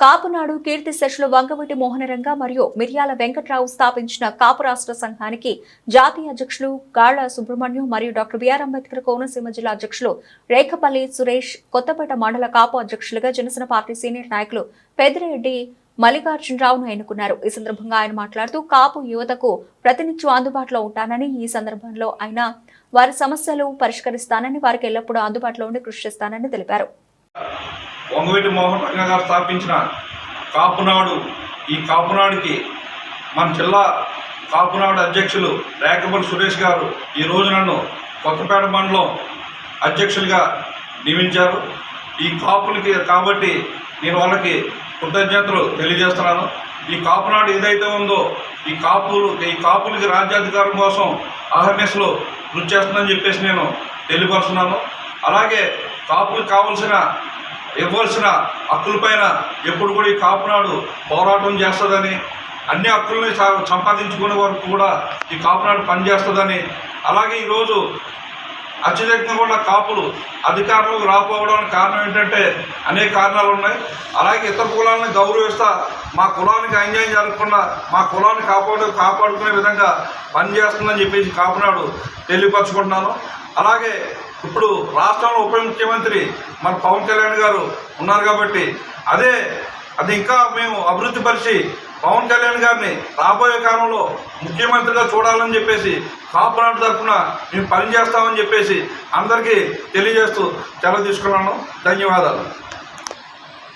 కాపునాడు కీర్తి శశులు వంగవీటి మోహనరంగ మరియు మిర్యాల వెంకట్రావు స్థాపించిన కాపు రాష్ట్ర సంఘానికి జాతీయ అధ్యక్షులు గాళ్ళ సుబ్రహ్మణ్యం మరియు డాక్టర్ బిఆర్ అంబేద్కర్ కోనసీమ జిల్లా అధ్యక్షులు రేఖపల్లి సురేష్ కొత్తపేట మండల కాపు అధ్యక్షులుగా జనసేన పార్టీ సీనియర్ నాయకులు పెద్దిరెడ్డి మల్లికార్జునరావును ఎన్నుకున్నారు. ఈ సందర్భంగా ఆయన మాట్లాడుతూ కాపు యువతకు ప్రతినిత్యం అందుబాటులో ఉంటానని ఈ సందర్భంలో ఆయన వారి సమస్యలు పరిష్కరిస్తానని వారికి ఎల్లప్పుడూ అందుబాటులో ఉండి కృషి చేస్తానని తెలిపారు. వంగవీటి మోహన్ రంగ గారు స్థాపించిన కాపునాడు. ఈ కాపునాడుకి మన జిల్లా కాపునాడు అధ్యక్షులు రేకపల్లి సురేష్ గారు ఈ రోజు నన్ను కొత్తపేట మండలం అధ్యక్షులుగా నియమించారు. ఈ కాపులకి కాబట్టి నేను వాళ్ళకి కృతజ్ఞతలు తెలియజేస్తున్నాను. ఈ కాపునాడు ఏదైతే ఉందో ఈ కాపులు ఈ కాపులకి రాజ్యాధికారం కోసం అహర్నెస్లో కృషి చేస్తుందని చెప్పేసి నేను తెలియపరుస్తున్నాను. అలాగే కాపులకు కావలసిన ఇవ్వాల్సిన హక్కులపైన ఎప్పుడు కూడా ఈ కాపునాడు పోరాటం చేస్తుందని అన్ని హక్కుల్ని సా- సంపాదించుకునే వరకు కూడా ఈ కాపునాడు పనిచేస్తుందని అలాగే ఈరోజు అత్యధికంగా కూడా కాపులు అధికారంలోకి రాకపోవడానికి కారణం ఏంటంటే అనేక కారణాలు ఉన్నాయి. అలాగే ఇతర కులాలను గౌరవిస్తా మా కులానికి అన్యాయం జరగకుండా మా కులాన్ని కాపాడు కాపాడుకునే విధంగా పనిచేస్తుందని చెప్పేసి కాపునాడు తెలియపరచుకుంటున్నాను. అలాగే ఇప్పుడు రాష్ట్రంలో ఉప ముఖ్యమంత్రి మన పవన్ కళ్యాణ్ గారు ఉన్నారు కాబట్టి అదే అది ఇంకా మేము అభివృద్ధి పరిచి పవన్ కళ్యాణ్ గారిని రాబోయే కాలంలో ముఖ్యమంత్రిగా చూడాలని చెప్పేసి కాపునాడు తరఫున మేము పనిచేస్తామని చెప్పేసి అందరికీ తెలియజేస్తూ సెలవు తీసుకున్నాను. ధన్యవాదాలు.